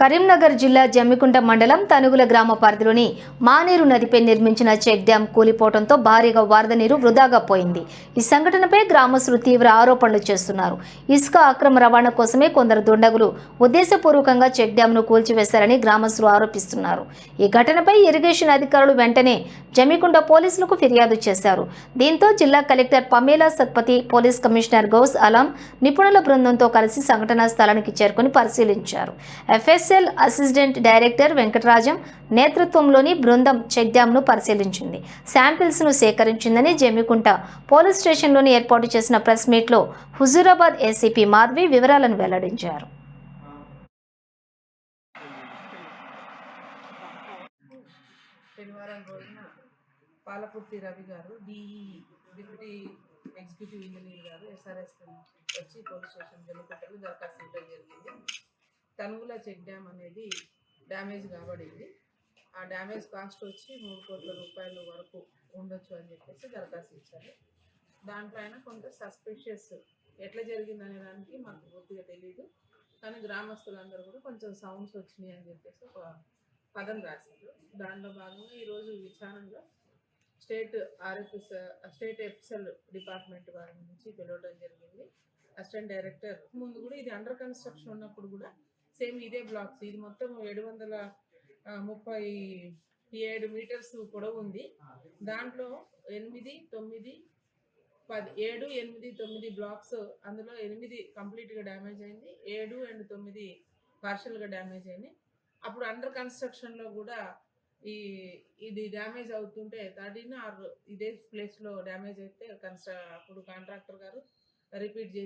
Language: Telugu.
కరీంనగర్ జిల్లా జమ్మికుంట మండలం తనుగుల గ్రామ పరిధిలోని మానేరు నదిపై నిర్మించిన చెక్ డ్యాం కూలిపోవడంతో భారీగా వరద నీరు వృధాగా పోయింది. ఈ సంఘటనపై గ్రామస్తులు తీవ్ర ఆరోపణలు చేస్తున్నారు. ఇసుక అక్రమ రవాణా కోసమే కొందరు దుండగులు ఉద్దేశపూర్వకంగా చెక్ డ్యాంను కూల్చివేశారని గ్రామస్తులు ఆరోపిస్తున్నారు. ఈ ఘటనపై ఇరిగేషన్ అధికారులు వెంటనే జమ్మికుంట పోలీసులకు ఫిర్యాదు చేశారు. దీంతో జిల్లా collector Pamela Satpathy police commissioner Gaus Alam నిపుణుల బృందంతో కలిసి సంఘటనా స్థలానికి చేరుకుని పరిశీలించారు. F S FSL assistant director Venkatarajam నేతృత్వంలోని బృందం చెక్ డ్యాంను పరిశీలించింది. శాంపిల్స్ను సేకరించిందని జమ్మికుంట పోలీస్ స్టేషన్లోని ఏర్పాటు చేసిన ప్రెస్ మీట్లో హుజూరాబాద్ ఏసీపీ మాధవి వివరాలను వెల్లడించారు. శనివారం రోజున Palakurthi Ravi garu DE deputy executive engineer garu SRS వచ్చి పోలీస్ స్టేషన్ జమ్మికుంటకు దరఖాస్తు ఇవ్వడం జరిగింది. తనుగుల చెక్ డ్యామ్ అనేది డ్యామేజ్ కాబడింది. ఆ డ్యామేజ్ కాస్ట్ వచ్చి మూడు కోట్ల రూపాయల వరకు ఉండొచ్చు అని చెప్పేసి దరఖాస్తు ఇచ్చారు. దాంట్లోనే కొంత సస్పిషియస్ ఎట్లా జరిగిందనే దానికి మాకు పూర్తిగా తెలియదు కానీ గ్రామస్తులందరూ కూడా కొంచెం సౌండ్స్ వచ్చినాయి అని చెప్పేసి ఒక పదం రాశారు. దాంట్లో భాగంగా ఈరోజు విచారణలో state RFS state FSL department వారి నుంచి పిలవడం జరిగింది. అసిస్టెంట్ డైరెక్టర్ ముందు కూడా ఇది అండర్ కన్స్ట్రక్షన్ ఉన్నప్పుడు కూడా సేమ్ ఇదే బ్లాక్స్ ఇది మొత్తం ఏడు వందల ముప్పై ఏడు మీటర్స్ పొడవు ఉంది. దాంట్లో ఎనిమిది తొమ్మిది పది ఏడు ఎనిమిది తొమ్మిది బ్లాక్స్ అందులో ఎనిమిది కంప్లీట్గా డ్యామేజ్ అయింది. ఏడు అండ్ తొమ్మిది పార్షల్గా డ్యామేజ్ అయింది. అప్పుడు అండర్ కన్స్ట్రక్షన్లో కూడా ఈ ఇది డ్యామేజ్ అవుతుంటే థర్టీన్ ఆర్ ఇదే ప్లేస్లో డ్యామేజ్ అయితే కన్స్ట్ర అప్పుడు కాంట్రాక్టర్ గారు రిపీట్ చేసి